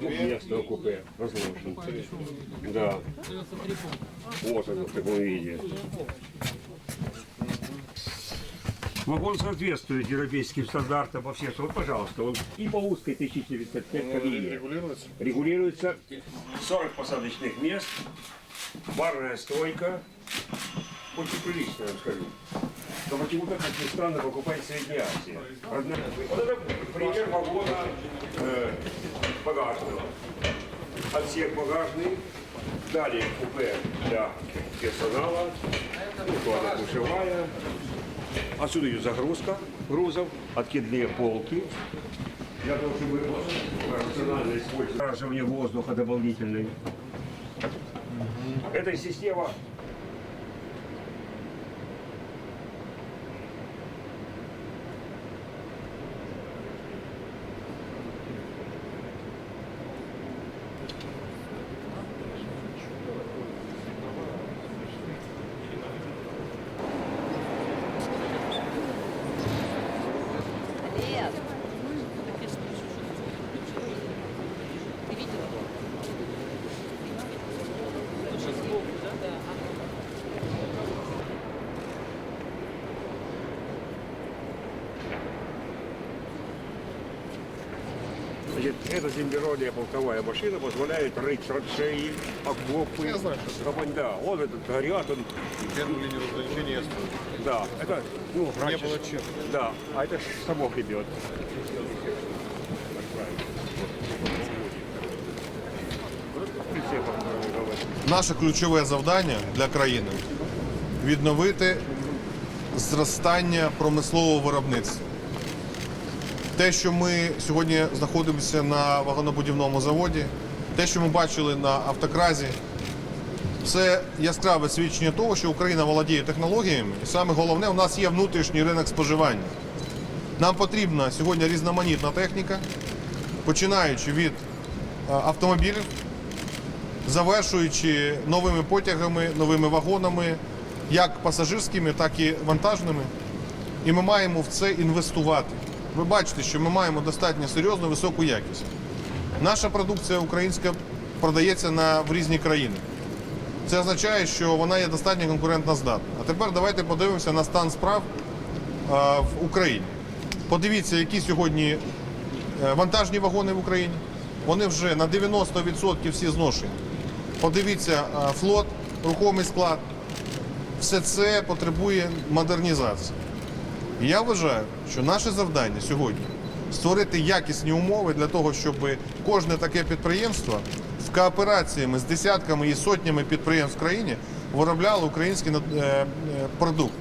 Место купе разложено. Да. Вот в таком виде. Вагон соответствует европейским стандартам во всех. Вот, пожалуйста, он и по узкой 1095 колее. Регулируется? Регулируется 40 посадочных мест, барная стойка. Очень прилично, я вам скажу. Но почему-то, как ни странно, покупает Средняя Азия. Вот это пример вагона э, багажного. Отсек багажный. Далее купе для персонала. Туалет душевая. Отсюда идет загрузка грузов, откидные полки. Для того, чтобы рационально использовать воздуха дополнительный. Эта система эта землеродная болтовая машина позволяет рыть траншеи, окопы. Я знаю, Кабань- Да, вот этот горят, он, Первую линию разграничения я стою. да, это, ну, Не раньше было ж- чем. Да, а это ж само идет. Наше ключове завдання для країни відновити зростання промислового виробництва. Те, що ми сьогодні знаходимося на вагонобудівному заводі, те, що ми бачили на автокразі, це яскраве свідчення того, що Україна володіє технологіями, і саме головне, у нас є внутрішній ринок споживання. Нам потрібна сьогодні різноманітна техніка, починаючи від е, автомобілів, завершуючи новими потягами, новими вагонами, як пасажирськими, так і вантажними. І ми маємо в це інвестувати. Ви бачите, що ми маємо достатньо серйозну високу якість. Наша продукція українська продається на, в різні країни. Це означає, що вона є достатньо конкурентно здатна. А тепер давайте подивимося на стан справ е, в Україні. Подивіться, які сьогодні е, вантажні вагони в Україні. Вони вже на 90% всі зношені. Подивіться, е, флот, рухомий склад. Все це потребує модернізації. І я вважаю, що наше завдання сьогодні створити якісні умови для того, щоб кожне таке підприємство в коопераціями з десятками і сотнями підприємств в країні виробляло український е, е, продукт.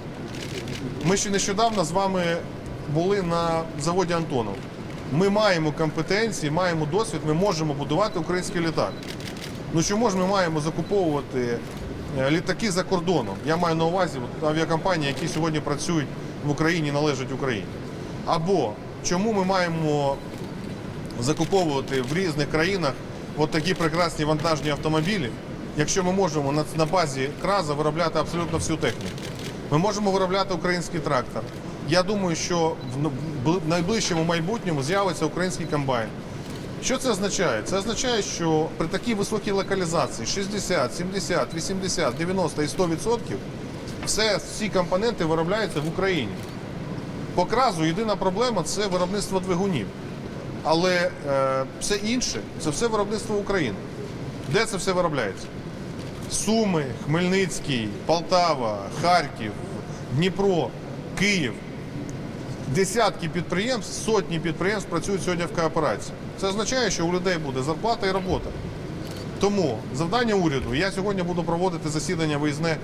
Ми ще нещодавно з вами були на заводі Антонов. Ми маємо компетенції, маємо досвід, ми можемо будувати український літак. Ну чому ж ми маємо закуповувати е, літаки за кордоном? Я маю на увазі авіакомпанії, які сьогодні працюють в Україні, належать Україні. Або чому ми маємо закуповувати в різних країнах от такі прекрасні вантажні автомобілі, якщо ми можемо на, на базі краза виробляти абсолютно всю техніку. Ми можемо виробляти український трактор. я думаю, що в найближчому майбутньому з'явиться український комбайн. Що це означає? Це означає, що при такій високій локалізації 60, 70, 80, 90 і 100 відсотків все, всі компоненти виробляються в Україні. По кразу єдина проблема це виробництво двигунів. Але е, все інше це все виробництво України. Де це все виробляється? Суми, Хмельницький, Полтава, Харків, Дніпро, Київ. Десятки підприємств, сотні підприємств працюють сьогодні в кооперації. Це означає, що у людей буде зарплата і робота. Тому завдання уряду. Я сьогодні буду проводити засідання виїзне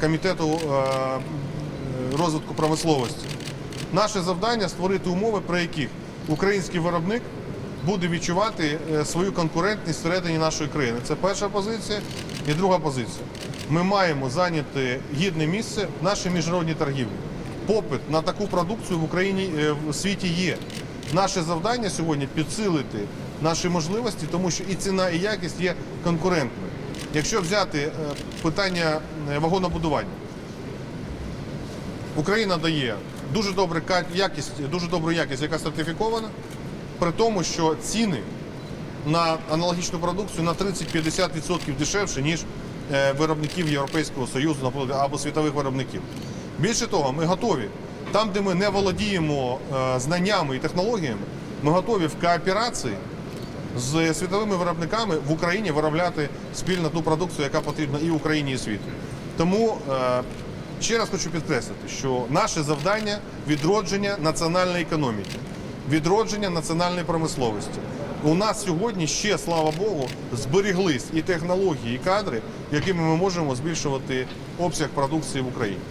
комітету е, розвитку промисловості. Наше завдання створити умови, при яких український виробник буде відчувати е, свою конкурентність всередині нашої країни. Це перша позиція. І друга позиція. Ми маємо зайняти гідне місце в нашій міжнародній торгівлі. Попит на таку продукцію в Україні е, в світі є. Наше завдання сьогодні підсилити наші можливості, тому що і ціна, і якість є конкурентною. Якщо взяти е, питання е, вагонобудування, Україна дає дуже добру якість, дуже добру якість, яка сертифікована, при тому, що ціни на аналогічну продукцію на 30-50% дешевше, ніж е, виробників Європейського Союзу або світових виробників. Більше того, ми готові. Там, де ми не володіємо знаннями і технологіями, ми готові в кооперації з світовими виробниками в Україні виробляти спільно ту продукцію, яка потрібна і Україні, і світу. Тому е, ще раз хочу підкреслити, що наше завдання відродження національної економіки, відродження національної промисловості. У нас сьогодні ще, слава Богу, зберіглись і технології, і кадри, якими ми можемо збільшувати обсяг продукції в Україні.